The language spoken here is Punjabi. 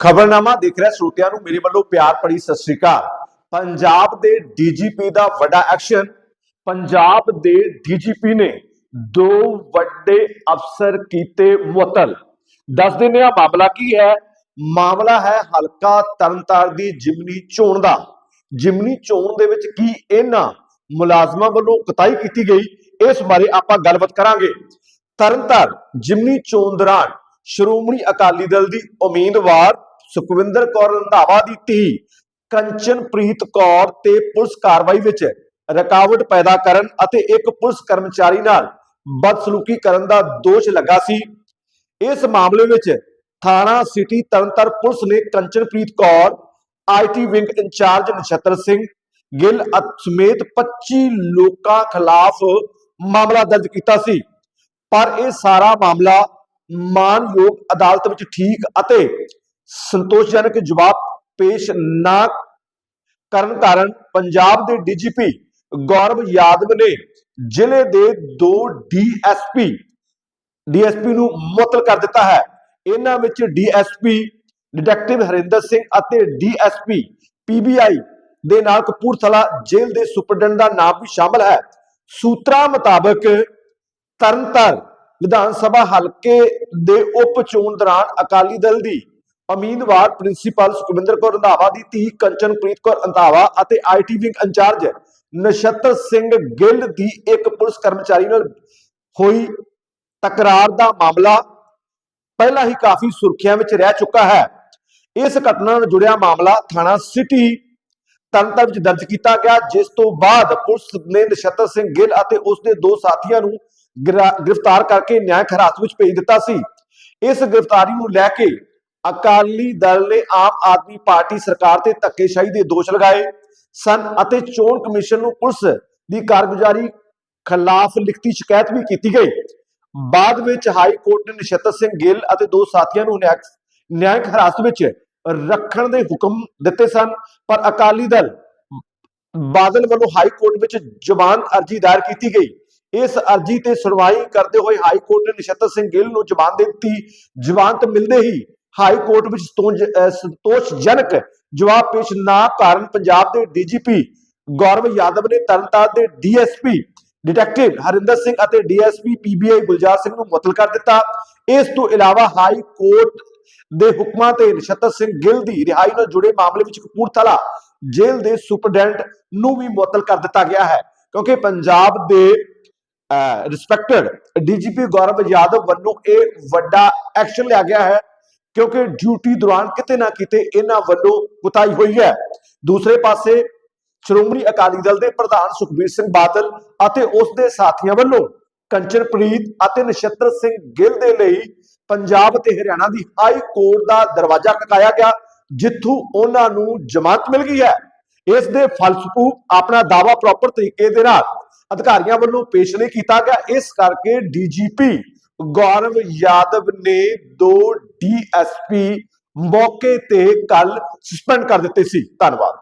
ਖਬਰਨਾਮਾ ਦੇਖ ਰਿਹਾ, ਸਰੋਤਿਆਂ ਨੂੰ ਮੇਰੇ ਵੱਲੋਂ ਪਿਆਰ ਭਰੀ ਸਤਿ ਸ੍ਰੀ ਅਕਾਲ। ਪੰਜਾਬ ਦੇ ਡੀਜੀਪੀ ਦਾ ਵੱਡਾ ਐਕਸ਼ਨ, ਪੰਜਾਬ ਦੇ ਡੀਜੀਪੀ ਨੇ ਦੋ ਵੱਡੇ ਅਫਸਰ ਕੀਤੇ ਮੁਅੱਤਲ। ਦੱਸ ਦਿੰਦੇ ਆ ਮਾਮਲਾ ਕੀ ਹੈ? ਮਾਮਲਾ ਹੈ ਹਲਕਾ ਤਰਨਤਾਰ ਦੀ ਜਿਮਨੀ ਚੋਣ ਦਾ। ਜਿਮਨੀ ਚੋਣ ਦੇ ਵਿੱਚ ਕੀ ਇਹਨਾਂ ਮੁਲਾਜ਼ਮਾਂ ਵੱਲੋਂ ਕਤਾਈ ਕੀਤੀ ਗਈ, ਇਸ ਬਾਰੇ ਆਪਾਂ ਗੱਲਬਾਤ ਕਰਾਂਗੇ। ਤਰਨਤਾਰ ਜਿਮਨੀ ਚੋਣ ਦੌਰਾਨ ਸ਼੍ਰੋਮਣੀ ਅਕਾਲੀ ਦਲ ਦੀ ਉਮੀਦਵਾਰ ਸੁਖਵਿੰਦਰ ਕੌਰ ਰੰਧਾਵਾ ਦੀ ਧੀ ਕੰਚਨਪ੍ਰੀਤ ਕੌਰ ਤੇ ਪੁਲਿਸ ਕਾਰਵਾਈ ਵਿੱਚ ਰੁਕਾਵਟ ਪੈਦਾ ਕਰਨ ਅਤੇ ਇੱਕ ਪੁਲਿਸ ਕਰਮਚਾਰੀ ਨਾਲ ਬਦਸਲੂਕੀ ਕਰਨ ਦਾ ਦੋਸ਼ ਲੱਗਾ ਸੀ। ਇਸ ਮਾਮਲੇ ਵਿੱਚ ਥਾਣਾ ਸਿਟੀ ਤਰਨਤਾਰ ਪੁਲਿਸ ਨੇ Kanchanpreet Kaur IT wing incharge Nachhattar Singh, Gill ਸਮੇਤ 25 ਲੋਕਾਂ ਖਿਲਾਫ ਮਾਮਲਾ ਦਰਜ ਕੀਤਾ ਸੀ। ਪਰ ਇਹ ਸਾਰਾ ਮਾਮਲਾ ਮਾਨਯੋਗ ਅਦਾਲਤ ਵਿੱਚ ਠੀਕ ਅਤੇ ਸੰਤੋਸ਼ਜਨਕ ਜਵਾਬ ਪੇਸ਼ ਨਾ ਕਰਨ ਕਾਰਨ ਪੰਜਾਬ ਦੇ ਡੀਜੀਪੀ ਗੌਰਵ ਯਾਦਵ ਨੇ ਜ਼ਿਲ੍ਹੇ ਦੇ ਦੋ ਡੀਐਸਪੀ ਡੀਐਸਪੀ ਨੂੰ ਮੁਅੱਤਲ ਕਰ ਦਿੱਤਾ ਹੈ। ਇਹਨਾਂ ਵਿੱਚ ਡੀਐਸਪੀ ਡਿਟੈਕਟਿਵ ਹਰਿੰਦਰ ਸਿੰਘ ਅਤੇ ਡੀਐਸਪੀ ਪੀਬੀਆਈ ਦੇ ਨਾਲ ਕਪੂਰਥਲਾ ਜੇਲ੍ਹ ਦੇ ਸੁਪਰਡੈਂਟ ਦਾ ਨਾਮ ਵੀ ਸ਼ਾਮਲ ਹੈ। ਸੂਤਰਾਂ ਮੁਤਾਬਕ ਤਰਨਤਾਰਨ ਵਿਧਾਨ ਸਭਾ ਹਲਕੇ ਦੇ ਉਪ ਚੋਣ ਦੌਰਾਨ ਅਕਾਲੀ ਦਲ ਦੀ ਉਮੀਦਵਾਰ ਪ੍ਰਿੰਸੀਪਲ ਸੁਖਵਿੰਦਰ ਕੌਰ ਰੰਧਾਵਾ ਦੀ ਧੀ ਕੰਚਨਪ੍ਰੀਤ ਕੌਰ ਰੰਧਾਵਾ ਅਤੇ IT wing incharge Nachhattar Singh Gill ਦੀ ਇੱਕ ਪੁਲਿਸ ਕਰਮਚਾਰੀ ਨਾਲ ਹੋਈ ਤਕਰਾਰ ਦਾ ਮਾਮਲਾ ਪਹਿਲਾਂ ਹੀ ਕਾਫੀ ਸੁਰਖੀਆਂ ਵਿੱਚ ਰਹਿ ਚੁੱਕਾ ਹੈ। ਇਸ ਘਟਨਾ ਨਾਲ ਜੁੜਿਆ ਮਾਮਲਾ ਥਾਣਾ ਸਿਟੀ ਤਰਨਤਾਰਨ ਵਿੱਚ ਦਰਜ ਕੀਤਾ ਗਿਆ, ਜਿਸ ਤੋਂ ਬਾਅਦ ਪੁਲਿਸ ਨੇ ਨਛੱਤਰ ਸਿੰਘ ਗਿੱਲ ਅਤੇ ਉਸ ਦੇ ਦੋ ਸਾਥੀਆਂ ਨੂੰ ਗ੍ਰਿਫਤਾਰ ਕਰਕੇ ਨਿਆਂਇਕ ਹਿਰਾਸਤ ਵਿੱਚ ਭੇਜ ਦਿੱਤਾ ਸੀ। ਇਸ ਗ੍ਰਿਫਤਾਰੀ ਨੂੰ ਲੈ ਕੇ ਅਕਾਲੀ ਦਲ ਨੇ ਆਮ ਆਦਮੀ ਪਾਰਟੀ ਸਰਕਾਰ ਤੇ ਧੱਕੇਸ਼ਾਹੀ ਦੇ ਦੋਸ਼ ਲਗਾਏ ਸਨ ਅਤੇ ਚੋਣ ਕਮਿਸ਼ਨ ਨੂੰ ਪੁਲਿਸ ਦੀ ਕਾਰਗੁਜ਼ਾਰੀ ਖਿਲਾਫ ਲਿਖਤੀ ਸ਼ਿਕਾਇਤ ਵੀ ਕੀਤੀ ਗਈ। ਬਾਅਦ ਵਿੱਚ ਹਾਈ ਕੋਰਟ ਨੇ ਨਛੱਤਰ ਸਿੰਘ ਗਿੱਲ ਅਤੇ ਦੋ ਸਾਥੀਆਂ ਨੂੰ ਨਿਆਂਇਕ ਹਿਰਾਸਤ ਵਿੱਚ ਰੱਖਣ ਦੇ ਹੁਕਮ ਦਿੱਤੇ ਸਨ, ਪਰ ਅਕਾਲੀ ਦਲ ਬਾਦਲ ਵੱਲੋਂ ਹਾਈ ਕੋਰਟ ਵਿੱਚ ਜਬਾਨ ਅਰਜੀ ਦਾਇਰ ਕੀਤੀ ਗਈ। ਇਸ ਅਰਜੀ ਤੇ ਸੁਣਵਾਈ ਕਰਦੇ ਹੋਏ ਹਾਈ ਕੋਰਟ ਨੇ ਨਛੱਤਰ ਸਿੰਘ ਗਿੱਲ ਨੂੰ ਜਬਾਨ ਦੇ ਦਿੱਤੀ। ਜ਼ਮਾਨਤ ਮਿਲਦੇ ਹੀ ਹਾਈ ਕੋਰਟ ਵਿੱਚ ਸੰਤੋਸ਼- ਅਹ, ਸੰਤੋਸ਼ਜਨਕ ਜਵਾਬ ਪੇਸ਼ ਨਾ ਕਾਰਨ ਪੰਜਾਬ ਦੇ ਡੀਜੀਪੀ ਗੌਰਵ ਯਾਦਵ ਨੇ ਤਰਨਤਾਰਨ ਦੇ ਡੀਐਸਪੀ ਡਿਟੈਕਟਿਵ ਹਰਿੰਦਰ ਸਿੰਘ ਅਤੇ ਡੀਐਸਪੀ ਪੀਬੀਆਈ ਗੁਲਜ਼ਾਰ ਸਿੰਘ ਨੂੰ ਮੁਅਤਲ ਕਰ ਦਿੱਤਾ। ਇਸ ਤੋਂ ਇਲਾਵਾ ਹਾਈ ਕੋਰਟ ਦੇ ਹੁਕਮਾਂ ਤੇ ਨਛੱਤਰ ਸਿੰਘ ਗਿੱਲ ਦੀ ਰਿਹਾਈ ਨਾਲ ਜੁੜੇ ਮਾਮਲੇ ਵਿੱਚ ਕਪੂਰਥਲਾ ਜੇਲ੍ਹ ਦੇ ਸੁਪਰਡੈਂਟ ਨੂੰ ਵੀ ਮੁਅੱਤਲ ਕਰ ਦਿੱਤਾ ਗਿਆ ਹੈ, ਕਿਉਂਕਿ ਪੰਜਾਬ ਦੇ ਰਿਸਪੈਕਟਡ ਡੀਜੀਪੀ ਗੌਰਵ ਯਾਦਵ ਵੱਲੋਂ ਇਹ ਵੱਡਾ ਐਕਸ਼ਨ ਲਿਆ ਗਿਆ ਹੈ। ਕਿਉਂਕਿ ਡਿਊਟੀ ਦੌਰਾਨ ਕਿਤੇ ਨਾ ਕਿਤੇ ਇਹਨਾਂ ਵੱਲੋਂ ਕੁਤਾਈ ਹੋਈ ਹੈ। ਦੂਸਰੇ ਪਾਸੇ ਸ਼੍ਰੋਮਣੀ ਅਕਾਲੀ ਦਲ ਦੇ ਪ੍ਰਧਾਨ ਸੁਖਬੀਰ ਸਿੰਘ ਬਾਦਲ ਅਤੇ ਉਸ ਦੇ ਸਾਥੀਆਂ ਵੱਲੋਂ ਕੰਚਨਪ੍ਰੀਤ ਅਤੇ ਨਛੱਤਰ ਸਿੰਘ ਗਿੱਲ ਦੇ ਲਈ ਪੰਜਾਬ ਤੇ ਹਰਿਆਣਾ ਦੀ ਹਾਈ ਕੋਰਟ ਦਾ ਦਰਵਾਜ਼ਾ ਖਟਕਾਇਆ ਗਿਆ, ਜਿੱਥੋਂ ਉਹਨਾਂ ਨੂੰ ਜ਼ਮਾਨਤ ਮਿਲ ਗਈ ਹੈ। ਇਸ ਦੇ ਫਲਸਰੂਪ ਆਪਣਾ ਦਾਵਾ ਪ੍ਰੋਪਰ ਤਰੀਕੇ ਦੇ ਨਾਲ ਅਧਿਕਾਰੀਆਂ ਵੱਲੋਂ ਪੇਸ਼ ਨਹੀਂ ਕੀਤਾ ਗਿਆ। ਇਸ ਕਰਕੇ ਡੀਜੀਪੀ ਗੌਰਵ ਯਾਦਵ ਨੇ ਦੋ ਡੀਐਸਪੀ ਮੌਕੇ ਤੇ ਕੱਲ ਸਸਪੈਂਡ ਕਰ ਦਿੱਤੇ ਸੀ। ਧੰਨਵਾਦ।